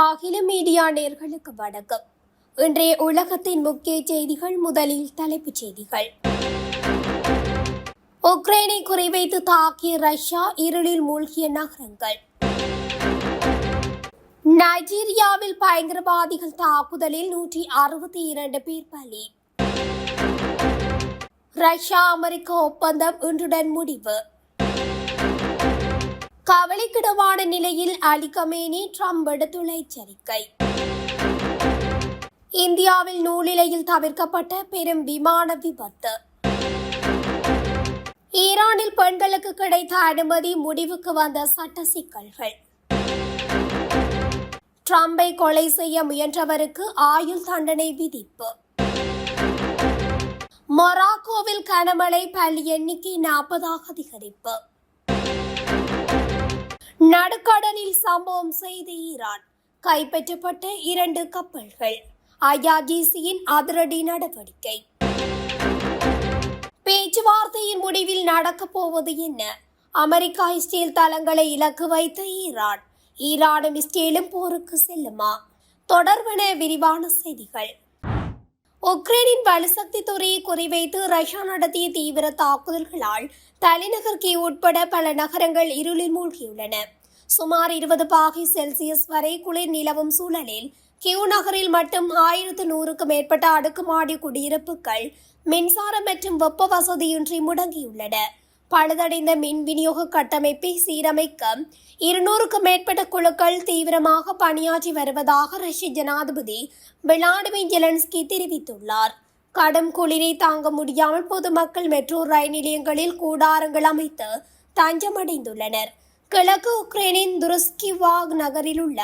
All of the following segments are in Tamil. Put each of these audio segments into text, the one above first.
அகில மீடியா நேர்களுக்கு வணக்கம். இன்றைய உலகத்தின் முக்கிய செய்திகள் முதலில் தலைப்புச் செய்திகள். உக்ரைனை குறிவைத்து தாக்கிய ரஷ்யா இருளில் மூழ்கிய நகரங்கள். நைஜீரியாவில் பயங்கரவாதிகள் தாக்குதலில் நூற்றி அறுபத்தி இரண்டு பேர் பலி. ரஷ்யா அமெரிக்க ஒப்பந்தம் இன்றுடன் முடிவு. கவலைக்கிடமான நிலையில் அலிகமேனி ட்ரம்ப் எடுத்துள்ள எச்சரிக்கை. இந்தியாவில் நூலிலையில் தவிர்க்கப்பட்ட பெரும் விமான விபத்து. ஈரானில் பெண்களுக்கு கிடைத்த அனுமதி முடிவுக்கு வந்த சட்ட சிக்கல்கள். ட்ரம்பை கொலை செய்ய முயன்றவருக்கு ஆயுள் தண்டனை விதிப்பு. மொராக்கோவில் கனமழை பள்ளி எண்ணிக்கை நாற்பதாக அதிகரிப்பு. நடுக்கடலில் சம்பவம் செய்த ஈரான். கைப்பற்றப்பட்ட இரண்டு கப்பல்கள். ஐஆர்ஜிசியின் அதிரடி நடவடிக்கை. பேச்சுவார்த்தையின் முடிவில் நடக்கப் போவது என்ன? அமெரிக்கா இஸ்ரேல் தளங்களை இலக்கு வைத்த ஈரான். ஈரானும் இஸ்ரேலும் போருக்கு செல்லுமா? தொடர்பன விரிவான செய்திகள். உக்ரைனின் வலுசக்தி துறையை குறிவைத்து ரஷ்யா நடத்திய தீவிர தாக்குதல்களால் தலைநகர் கீ உட்பட பல நகரங்கள் இருளில் மூழ்கியுள்ளன. சுமார் இருபது பாகை செல்சியஸ் வரை குளிர் நிலவும் சூழலில் கியூ நகரில் மட்டும் ஆயிரத்து நூறுக்கு மேற்பட்ட அடுக்குமாடி குடியிருப்புகள் மின்சாரம் மற்றும் வெப்ப வசதியின்றி முடங்கியுள்ளன. பழுதடைந்த மின் விநியோக கட்டமைப்பை சீரமைக்க இருநூறுக்கும் மேற்பட்ட குழுக்கள் தீவிரமாக பணியாற்றி வருவதாக ரஷ்ய ஜனாதிபதி விளாடிமிர் ஜெலன்ஸ்கி தெரிவித்துள்ளார். கடும் குளிரை தாங்க முடியாமல் பொதுமக்கள் மெட்ரோ ரயில் நிலையங்களில் கூடாரங்கள் அமைத்து தஞ்சமடைந்துள்ளனர். கிழக்கு உக்ரைனின் துருஸ்கிவாக் நகரில் உள்ள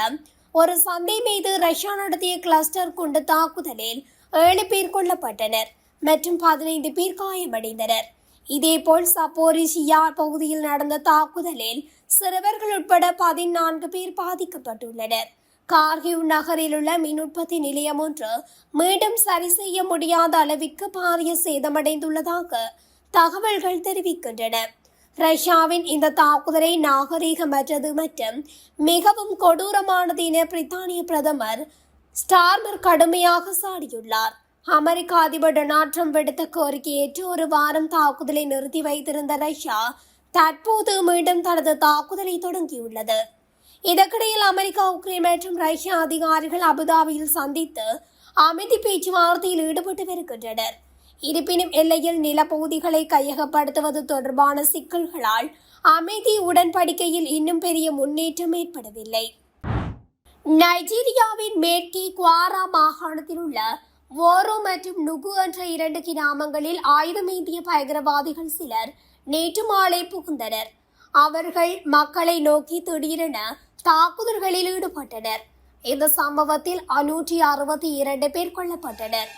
ஒரு சந்தை மீது ரஷ்யா நடத்திய கிளஸ்டர் குண்டு தாக்குதலில் ஏழு பேர் கொல்லப்பட்டனர். மற்றும் பதினைந்து பேர் காயமடைந்தனர். இதேபோல் சப்போரிஷியா பகுதியில் நடந்த தாக்குதலில் சிறுவர்கள் உட்பட பதினான்கு பேர் பாதிக்கப்பட்டுள்ளனர். கார்கிவ் நகரில் உள்ள மின் உற்பத்தி நிலையம் ஒன்று மீண்டும் சரி செய்ய முடியாத அளவிற்கு பாரிய சேதமடைந்துள்ளதாக தகவல்கள் தெரிவிக்கின்றன. ரஷ்யாவின் இந்த தாக்குதலை நாகரீகமற்றது மற்றும் மிகவும் கொடூரமானது என பிரித்தானிய பிரதமர் ஸ்டார்மர் கடுமையாக சாடியுள்ளார். அமெரிக்க அதிபர் டொனால்ட் ட்ரம்ப் விடுத்த கோரிக்கையேற்று ஒரு வாரம் தாக்குதலை நிறுத்தி வைத்திருந்த ரஷ்யா தற்போது மீண்டும் தனது தாக்குதலை தொடங்கியுள்ளது. இதற்கிடையில் அமெரிக்கா உக்ரைன் மற்றும் ரஷ்யா அதிகாரிகள் அபுதாபியில் சந்தித்து அமைதி பேச்சுவார்த்தையில் ஈடுபட்டு வருகின்றனர். இருப்பினும் எல்லையில் நிலப்பகுதிகளை கையகப்படுத்துவது தொடர்பான சிக்கல்களால் அமைதி உடன்படிக்கையில் இன்னும் பெரிய முன்னேற்றம் ஏற்படவில்லை. நைஜீரியாவின் மேற்கே குவாரா மாகாணத்தில் உள்ள ஓரோ மற்றும் நுகு என்ற இரண்டு கிராமங்களில் ஆயுதமேந்திய பயங்கரவாதிகள் சிலர் நேற்று மாலை புகுந்தனர். அவர்கள் மக்களை நோக்கி திடீரென தாக்குதல்களில் ஈடுபட்டனர். இந்த சம்பவத்தில் அநூற்றி அறுபத்தி இரண்டு பேர் கொல்லப்பட்டனர்.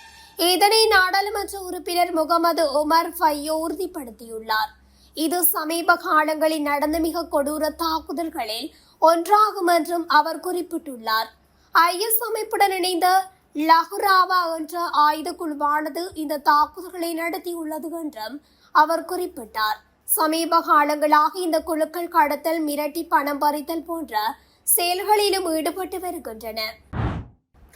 இதனை நாடாளுமன்ற உறுப்பினர் முகமது உமர் ஃபையோ உறுதிப்படுத்தியுள்ளார். இது சமீப காலங்களில் நடந்த மிக கொடூர தாக்குதல்களில் ஒன்றாகும் என்றும் அவர் குறிப்பிட்டுள்ளார். ஐஎஸ் அமைப்புடன் இணைந்த லஹுராவா என்ற ஆயுத குழுவானது இந்த தாக்குதல்களை நடத்தியுள்ளது என்றும் அவர் குறிப்பிட்டார். சமீப காலங்களாக இந்த குழுக்கள் கடத்தல் மிரட்டி பணம் பறித்தல் போன்ற செயல்களிலும் ஈடுபட்டு வருகின்றன.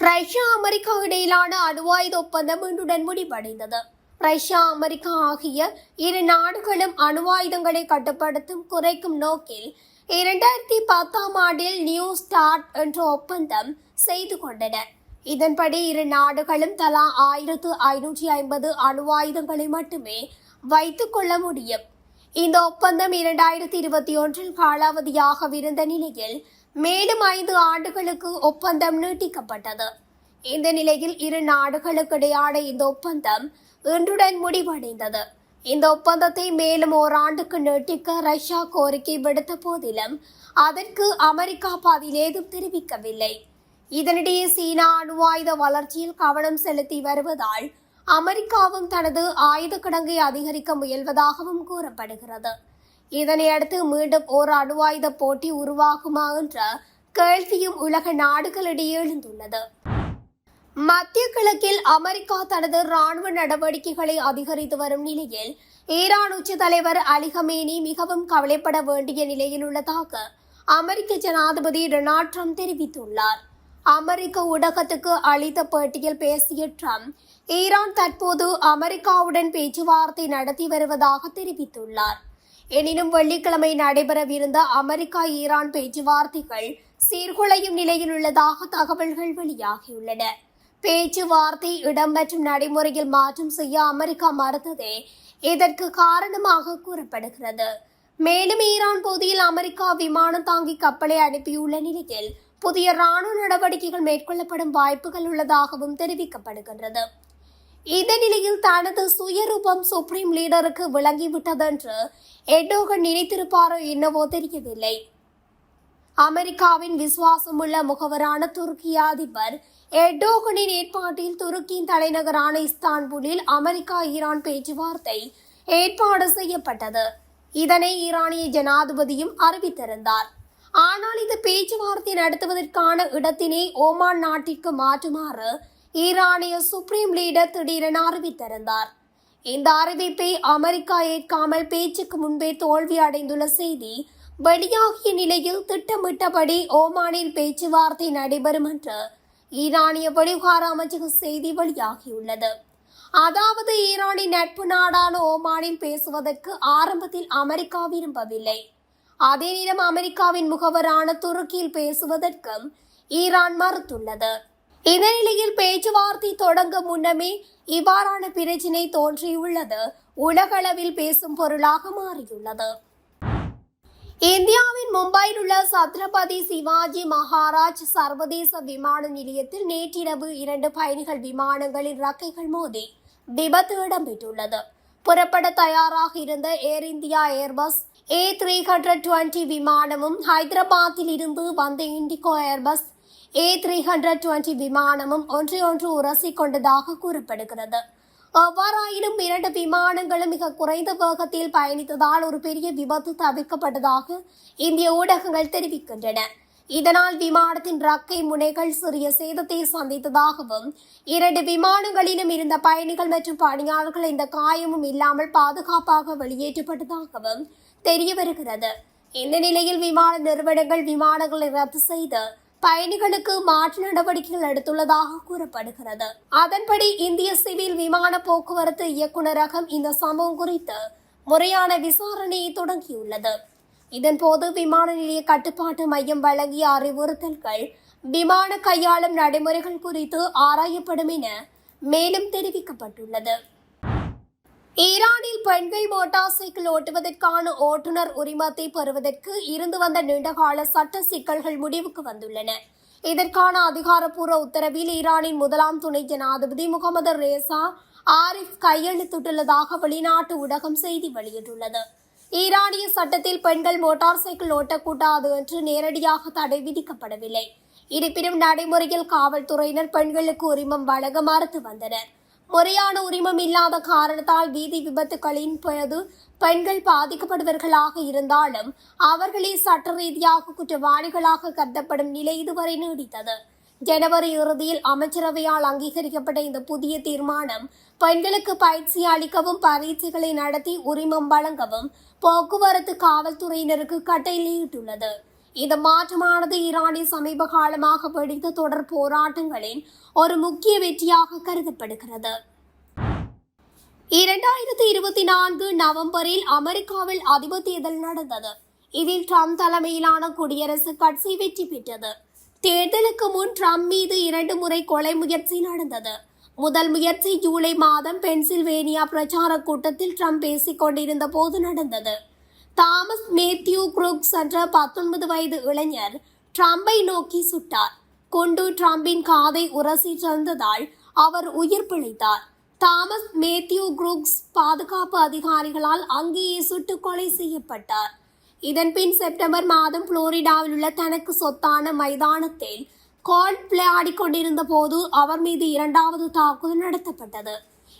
ரஷ்யா அமெரிக்கா இடையிலான அணுவாயுத ஒப்பந்தம் இன்றுடன் முடிவடைந்தது. ரஷ்யா அமெரிக்கா ஆகிய இரு நாடுகளும் அணுவாயுதங்களை கட்டுப்படுத்தும் குறைக்கும் நோக்கில் இரண்டாயிரத்தி பத்தாம் ஆண்டில் நியூ ஸ்டார்ட் என்ற ஒப்பந்தம் செய்து கொண்டன. இதன்படி இரு நாடுகளும் தலா ஆயிரத்து ஐநூற்றி ஐம்பது அணு ஆயுதங்களை மட்டுமே வைத்துக் கொள்ள முடியும். இந்த ஒப்பந்தம் இரண்டாயிரத்தி இருபத்தி ஒன்றில் காலாவதியாகவிருந்த நிலையில் மேலும் ஐந்து ஆண்டுகளுக்கு ஒப்பந்தம் நீட்டிக்கப்பட்டது. இந்த நிலையில் இரு நாடுகளுக்கிடையான இந்த ஒப்பந்தம் இன்றுடன் முடிவடைந்தது. இந்த ஒப்பந்தத்தை மேலும் ஓராண்டுக்கு நீட்டிக்க ரஷ்யா கோரிக்கை விடுத்த போதிலும் அதற்கு அமெரிக்கா பதில் ஏதும் தெரிவிக்கவில்லை. இதனிடையே சீனா அணு ஆயுத வளர்ச்சியில் கவனம் செலுத்தி வருவதால் அமெரிக்காவும் தனது ஆயுத கிடங்கை அதிகரிக்க முயல்வதாகவும் கூறப்படுகிறது. இதனையடுத்து மீண்டும் ஓர் அணு ஆயுத போட்டி உருவாகுமா என்ற கேள்வியும் உலக நாடுகளிடையே எழுந்துள்ளது. மத்திய கிழக்கில் அமெரிக்கா தனது ராணுவ நடவடிக்கைகளை அதிகரித்து வரும் நிலையில் ஈரான் உச்ச தலைவர் அலிகமேனி மிகவும் கவலைப்பட வேண்டிய நிலையில் உள்ளதாக அமெரிக்க ஜனாதிபதி டொனால்ட் ட்ரம்ப் தெரிவித்துள்ளார். அமெரிக்க ஊடகத்துக்கு அளித்த பேட்டியில் பேசிய ட்ரம்ப் ஈரான் தற்போது அமெரிக்காவுடன் பேச்சுவார்த்தை நடத்தி வருவதாக தெரிவித்துள்ளார். எனினும் வெள்ளிக்கிழமை நடைபெறவிருந்த அமெரிக்கா ஈரான் பேச்சுவார்த்தைகள் சீர்குலையும் நிலையில் உள்ளதாக தகவல்கள் வெளியாகியுள்ளன. பேச்சுவார்த்தை இடம் மற்றும் நடைமுறையில் மாற்றம் செய்ய அமெரிக்கா மறுத்ததே இதற்கு காரணமாக கூறப்படுகிறது. மேலும் ஈரான் பகுதியில் அமெரிக்கா விமானம் தாங்கி கப்பலை அனுப்பியுள்ள நிலையில் புதிய ராணுவ நடவடிக்கைகள் மேற்கொள்ளப்படும் வாய்ப்புகள் உள்ளதாகவும் தெரிவிக்கப்படுகின்றது. இந்த நிலையில் தனது சுயரூபம் சுப்ரீம் லீடருக்கு விளங்கிவிட்டதென்று எட்டோகன் நினைத்திருப்பாரோ என்னவோ தெரியவில்லை. அமெரிக்காவின் விசுவாசமுள்ள முகவரான துருக்கி அதிபர் எடோகனின் ஏற்பாட்டில் துருக்கியின் தலைநகரான இஸ்தான்புலில் அமெரிக்கா ஈரான் பேச்சுவார்த்தை ஏற்பாடு செய்யப்பட்டது. இதனை ஈரானிய ஜனாதிபதியும் அறிவித்திருந்தார். ஆனால் இந்த பேச்சுவார்த்தை நடத்துவதற்கான இடத்தினை ஓமான் நாட்டிற்கு மாற்றுமாறு ஈரானிய சுப்ரீம் லீடர் திடீரென அறிவித்திருந்தார். இந்த அறிவிப்பை அமெரிக்கா ஏற்காமல் பேச்சுக்கு முன்பே தோல்வி அடைந்துள்ள செய்தி வெளியாகிய நிலையில் திட்டமிட்டபடி ஓமானில் பேச்சுவார்த்தை நடைபெறும் என்று ஈரானிய வெளிவார அமைச்சக செய்தி வெளியாகியுள்ளது. அதாவது ஈரானின் நட்பு நாடான ஓமானில் பேசுவதற்கு ஆரம்பத்தில் அமெரிக்கா விரும்பவில்லை. அதே நேரம் அமெரிக்காவின் முகவரான துருக்கியில் பேசுவதற்கும் ஈரான் மறுத்துள்ளது. இந்த நிலையில் பேச்சுவார்த்தை தொடங்க முன்னமே இவ்வாறான பிரச்சினை தோன்றியுள்ளது. உலகளவில் பேசும் பொருளாக மாறியுள்ளது. இந்தியாவின் மும்பையில் உள்ள சத்ரபதி சிவாஜி மகாராஜ் சர்வதேச விமான நிலையத்தில் நேற்றிரவு இரண்டு பயணிகள் விமானங்களின் ரக்கைகள் மோதி விபத்து இடம்பெற்றுள்ளது. புறப்பட தயாராக இருந்த Air India Airbus A three hundred twenty விமானமும் ஹைதராபாத்தில் இருந்து வந்த IndiGo Airbus A three hundred twenty விமானமும் ஒன்று ஒன்று உரசி கொண்டதாக கூறப்படுகிறது. அவ்வாறாயினும் இரண்டு விமானங்களும் மிக குறைந்த வேகத்தில் பயணித்ததால் ஒரு பெரிய விபத்து தவிர்க்கப்பட்டதாக இந்திய ஊடகங்கள் தெரிவிக்கின்றன. இதனால் விமானத்தின் ரக்கை முனைகள் சிறிய சேதத்தை சந்தித்ததாகவும் இரண்டு விமானங்களிலும் இருந்த பயணிகள் மற்றும் பணியாளர்கள் இந்த காயமும் இல்லாமல் பாதுகாப்பாக வெளியேற்றப்பட்டதாகவும் தெரிய வருகிறது இந்த நிலையில் விமான நிறுவனங்கள் விமானங்களை ரத்து செய்து பயணிகளுக்கு மாற்று நடவடிக்கைகள் எடுத்துள்ளதாக கூறப்படுகிறது. அதன்படி இந்திய சிவில் விமான போக்குவரத்து இயக்குநரகம் இந்த சம்பவம் குறித்து முறையான விசாரணையை தொடங்கியுள்ளது. இதன்போது விமான நிலைய கட்டுப்பாட்டு மையம் வழங்கிய அறிவுறுத்தல்கள் விமான கையாளும் நடைமுறைகள் குறித்து ஆராயப்படும் என மேலும் தெரிவிக்கப்பட்டுள்ளது. ஈரானில் பெண்கள் மோட்டார் சைக்கிள் ஓட்டுவதற்கான ஓட்டுநர் உரிமத்தை பெறுவதற்கு இருந்து வந்த நீண்டகால சட்ட சிக்கல்கள் முடிவுக்கு வந்துள்ளன. இதற்கான அதிகாரப்பூர்வ உத்தரவில் ஈரானின் முதலாம் துணை ஜனாதிபதி முகமது ரேசா ஆரிஃப் கையெழுத்திட்டுள்ளதாக வெளிநாட்டு ஊடகம் செய்தி வெளியிட்டுள்ளது. ஈரானிய சட்டத்தில் பெண்கள் மோட்டார் சைக்கிள் ஓட்டக்கூடாது என்று நேரடியாக தடை விதிக்கப்படவில்லை. இருப்பினும் நடைமுறையில் காவல்துறையினர் பெண்களுக்கு உரிமம் வழங்க மறுத்து வந்தனர். முறையான உரிமம் இல்லாத காரணத்தால் வீதி விபத்துகளின் பொழுது பெண்கள் பாதிக்கப்படுவர்களாக இருந்தாலும் அவர்களே சட்ட ரீதியாக குற்றவாளிகளாக கருதப்படும் நிலை இதுவரை நீடித்தது. ஜனவரி இறுதியில் அமைச்சரவையால் அங்கீகரிக்கப்பட்ட இந்த புதிய தீர்மானம் பெண்களுக்கு பயிற்சி அளிக்கவும் பரீட்சைகளை நடத்தி உரிமம் வழங்கவும் போக்குவரத்து காவல்துறையினருக்கு கட்டையிலிட்டுள்ளது இந்த மாற்றமானது ஈரானில் சமீப காலமாக வெடித்த தொடர் போராட்டங்களின் ஒரு முக்கிய வெற்றியாக கருதப்படுகிறது. இரண்டாயிரத்தி இருபத்தி நான்கு நவம்பரில் அமெரிக்காவில் அதிபர் தேர்தல் நடந்தது. இதில் ட்ரம்ப் தலைமையிலான குடியரசு கட்சி வெற்றி பெற்றது. தேர்தலுக்கு முன் ட்ரம்ப் மீது இரண்டு முறை கொலை முயற்சி நடந்தது. முதல் முயற்சி ஜூலை மாதம் பென்சில்வேனியா பிரச்சார கூட்டத்தில் ட்ரம்ப் பேசிக் கொண்டிருந்த போது நடந்தது. தாமஸ் மேத்யூ குரூக்ஸ் என்ற பத்தொன்பது வயது இளைஞர் ட்ரம்பை நோக்கி சுட்டார். குண்டு ட்ரம்பின் காதை உரசி சென்றதால் அவர் உயிர் பிழைத்தார். தாமஸ் மேத்யூ குரூக்ஸ் பாதுகாப்பு அதிகாரிகளால் அங்கேயே சுட்டு கொலை செய்யப்பட்டார். இதன்பின் செப்டம்பர் மாதம் புளோரிடாவில் உள்ள தனக்கு சொத்தான மைதானத்தில் கோல்ட் விளையாடிக் கொண்டிருந்த போது அவர் மீது இரண்டாவது தாக்குதல் நடத்தப்பட்டது.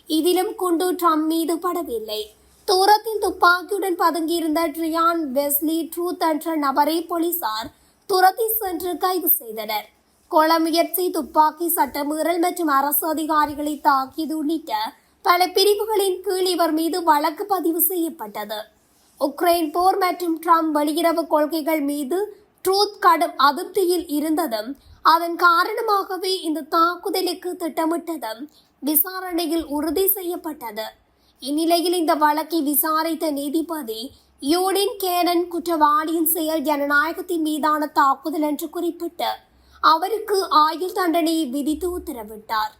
இதிலும் குண்டு ட்ரம்ப் மீது படவில்லை. தூரத்தில் துப்பாக்கியுடன் பதுங்கியிருந்த ட்ரியான் வெஸ்லி ட்ரூத் என்ற நபரை போலீசார் துரத்தி சென்று கைது செய்தனர். கொல முயற்சி துப்பாக்கி சட்டமீறல் மற்றும் அரசு அதிகாரிகளை தாக்கியது உள்ளிட்ட பல பிரிவுகளின் கீழ் இவர் மீது வழக்கு பதிவு செய்யப்பட்டது. உக்ரைன் போர் மற்றும் ட்ரம்ப் வெளியுறவு கொள்கைகள் மீது ட்ரூத் கடும் அதிருப்தியில் இருந்ததும் அதன் காரணமாகவே இந்த தாக்குதலுக்கு திட்டமிட்டதும் விசாரணையில் உறுதி செய்யப்பட்டது. இந்நிலையில் இந்த வழக்கை விசாரித்த நீதிபதி யூடின் கேனன் குற்றவாளியின் செயல் ஜனநாயகத்தின் மீதான தாக்குதல் என்று குறிப்பிட்டு அவருக்கு ஆயுள் தண்டனையை விதித்து உத்தரவிட்டார்.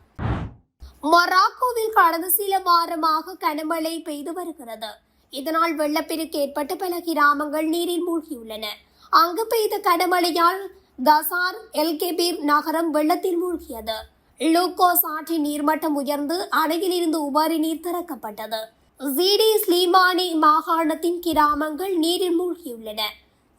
மொராக்கோவில் கடந்த சில வாரமாக கனமழை பெய்து வருகிறது. இதனால் வெள்ளப்பெருக்கு ஏற்பட்டு பல கிராமங்கள் நீரில் மூழ்கியுள்ளன. அங்கு பெய்த கனமழையால் கசார் எல்கேபீர் நகரம் வெள்ளத்தில் மூழ்கியது. லூக்கோஸ் ஆற்றின் நீர்மட்டம் உயர்ந்து அணையில் இருந்து உபரி நீர் திறக்கப்பட்டது. ஜீடி ஸ்லீமானி மாகாணத்தின் கிராமங்கள் நீரில் மூழ்கியுள்ளன.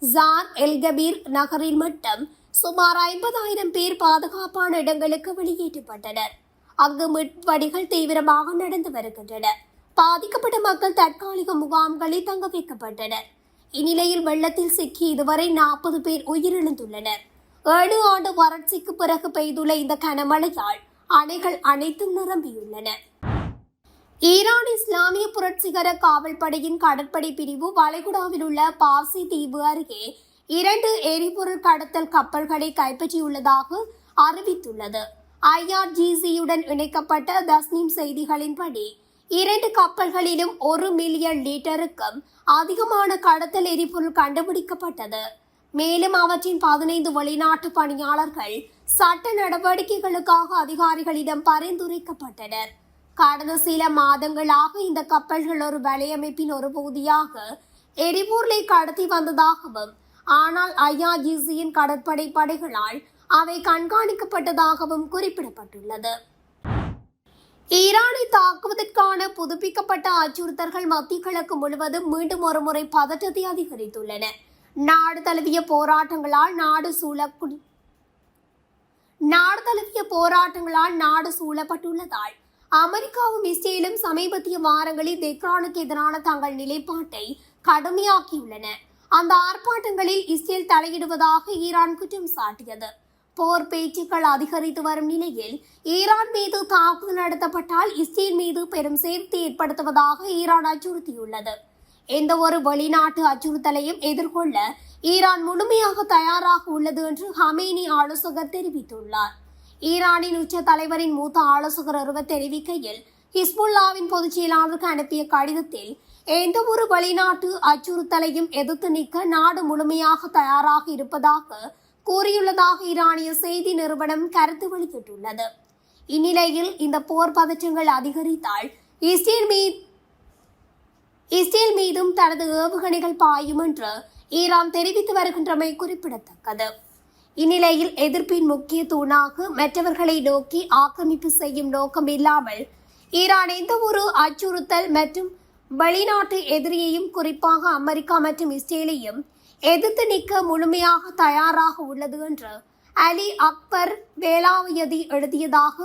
ஜார் எல்கபீர் நகரில் மட்டும் சுமார் ஐம்பதாயிரம் பேர் பாதுகாப்பான இடங்களுக்கு வெளியேற்றப்பட்டனர். அங்கு மீட்பணிகள் தீவிரமாக நடந்து வருகின்றன. பாதிக்கப்பட்ட மக்கள் தற்காலிக முகாம்களில் தங்க வைக்கப்பட்டனர். இந்நிலையில் வெள்ளத்தில் சிக்கி இதுவரை நாற்பது பேர் உயிரிழந்துள்ளனர். ஏழு ஆண்டு வறட்சிக்கு பிறகு பெய்துள்ள இந்த கனமழையால் அணைகள் அனைத்தும் நிரம்பியுள்ளன. ஈரான் இஸ்லாமிய புரட்சிகர காவல்படையின் கடற்படை பிரிவு வளைகுடாவில் உள்ள பார்சி தீவு அருகே இரண்டு எரிபொருள் கடத்தல் கப்பல்களை கைப்பற்றியுள்ளதாக அறிவித்துள்ளது. ஐஆர்ஜிசியுடன் இணைக்கப்பட்ட தஸ்னீம் செய்திகளின்படி இரண்டு கப்பல்களிலும் ஒரு மில்லியன் லிட்டருக்கும் அதிகமான கடத்தல் எரிபொருள் கண்டுபிடிக்கப்பட்டது. மேலும் அவற்றின் பதினைந்து வெளிநாட்டு பணியாளர்கள் சட்ட நடவடிக்கைகளுக்காக அதிகாரிகளிடம் பரிந்துரைக்கப்பட்டனர். கடந்த சில மாதங்களாக இந்த கப்பல்கள் ஒரு வலையமைப்பின் ஒரு பகுதியாக எரிபொருளை கடத்தி வந்ததாகவும் ஆனால் ஐஆர்ஜிசியின் கடற்படை படைகளால் அவை கண்காணிக்கப்பட்டதாகவும் குறிப்பிடப்பட்டுள்ளது. ஈரானை தாக்குவதற்கான புதுப்பிக்கப்பட்ட அச்சுறுத்தல்கள் மத்திய கிழக்கு முழுவதும் மீண்டும் ஒருமுறை பதற்றத்தை அதிகரித்துள்ளன. நாடு தழுவிய போராட்டங்களால் நாடு சூழ நாடு தழுவிய போராட்டங்களால் நாடு சூழப்பட்டுள்ளதால் அமெரிக்காவும் இஸ்ரேலும் சமீபத்திய வாரங்களில் தெஹ்ரானுக்கு எதிரான தங்கள் நிலைப்பாட்டை கடுமையாக்கியுள்ளன. அந்த ஆர்ப்பாட்டங்களில் இஸ்ரேல் தலையிடுவதாக ஈரான் குற்றம் சாட்டியது. போர் பேச்சுக்கள் அதிகரித்து வரும் நிலையில் ஈரான் மீது தாக்குதல் நடத்தப்பட்டால் இஸ்ரேல் மீது பெரும் சேர்த்து ஏற்படுத்துவதாக ஈரான் அச்சுறுத்தியுள்ளது. எந்த ஒரு வெளிநாட்டு அச்சுறுத்தலையும் எதிர்கொள்ள ஈரான் முழுமையாக தயாராக உள்ளது என்று ஹமேனி ஆலோசகர் தெரிவித்துள்ளார். ஈரானின் உச்ச தலைவரின் மூத்த ஆலோசகர் ஒருவர் தெரிவிக்கையில் ஹிஸ்புல்லாவின் பொதுச் செயலாளருக்கு அனுப்பிய கடிதத்தில் எந்த ஒரு வெளிநாட்டு அச்சுறுத்தலையும் எதிர்த்து நிற்க நாடு முழுமையாக தயாராக இருப்பதாக கூறியுள்ளதாக ஈரானிய செய்தி நிறுவனம் கருத்து வெளியிட்டுள்ளது. இந்நிலையில் இந்த போர் பதற்றங்கள் அதிகரித்தால் இஸ்ரேல் மீது இஸ்ரேல் மீதும் தனது ஏவுகணைகள் பாயும் என்று ஈரான் தெரிவித்து வருகின்றமை குறிப்பிடத்தக்கது. இந்நிலையில் எதிர்ப்பின் முக்கிய தூணாக மற்றவர்களை நோக்கி ஆக்கிரமிப்பு செய்யும் நோக்கம் இல்லாமல் ஈரான் எந்த ஒரு அச்சுறுத்தல் மற்றும் வெளிநாட்டு எதிரியையும் குறிப்பாக அமெரிக்கா மற்றும் இஸ்ரேலையும் எதிர்த்து நிற்க முழுமையாக தயாராக உள்ளது என்று அலி அக்பர் வேளாவயதி எழுதியதாக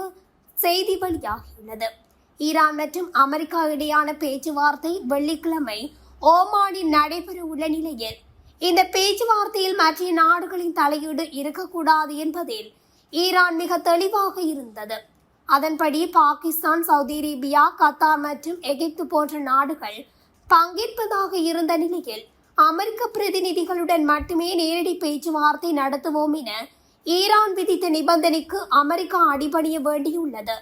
செய்தி வெளியாகியுள்ளது. ஈரான் மற்றும் அமெரிக்கா இடையான பேச்சுவார்த்தை வெள்ளிக்கிழமை ஓமானில் நடைபெற உள்ள நிலையில் இந்த பேச்சுவார்த்தையில் மற்ற நாடுகளின் தலையீடு இருக்கக்கூடாது என்பதில் ஈரான் மிக தெளிவாக இருந்தது. அதன்படி பாகிஸ்தான் சவுதி அரேபியா கத்தார் மற்றும் எகிப்து போன்ற நாடுகள் பங்கேற்பதாக இருந்த நிலையில் அமெரிக்க பிரதிநிதிகளுடன் மட்டுமே நேரடி பேச்சுவார்த்தை நடத்துவோம் என ஈரான் விதித்த நிபந்தனைக்கு அமெரிக்கா அடிபணிய வேண்டியுள்ளது.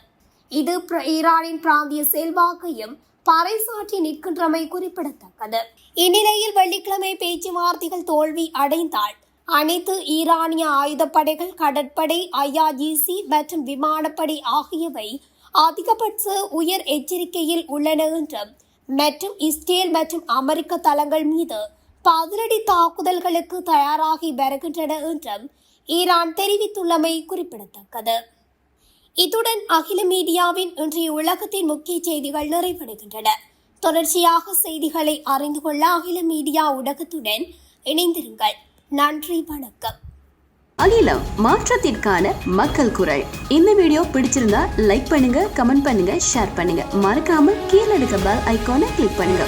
இது பிர- ஈரானின் பிராந்திய செல்வாக்கையும் பறைசாற்றி நிற்கின்றமை குறிப்பிடத்தக்கது. இந்நிலையில் வெள்ளிக்கிழமை பேச்சுவார்த்தைகள் தோல்வி அடைந்தால் அனைத்து ஈரானிய ஆயுதப்படைகள் கடற்படை ஐஆர்ஜிசி மற்றும் விமானப்படை ஆகியவை அதிகபட்ச உயர் எச்சரிக்கையில் உள்ளன என்றும் மற்றும் இஸ்ரேல் மற்றும் அமெரிக்க தளங்கள் மீது பதிலடி தாக்குதல்களுக்கு தயாராகி வருகின்றன என்றும் ஈரான் தெரிவித்துள்ளமை குறிப்பிடத்தக்கது. இத்துடன் அகில மீடியாவின் இன்றைய உலகத்தின் முக்கிய செய்திகள் நிறைவடைகின்றன. தொடர்ச்சியாக செய்திகளை அறிந்து கொள்ள அகில மீடியா ஊடகத்துடன் இணைந்திருங்கள். நன்றி வணக்கம். அகிலம் மாற்றத்திற்கான மக்கள் குரல். இந்த வீடியோ பிடிச்சிருந்தா லைக் பண்ணுங்க கமெண்ட் பண்ணுங்க ஷேர் பண்ணுங்க. மறக்காம கீழே இருக்க பெல் ஐக்கானை கிளிக் பண்ணுங்க.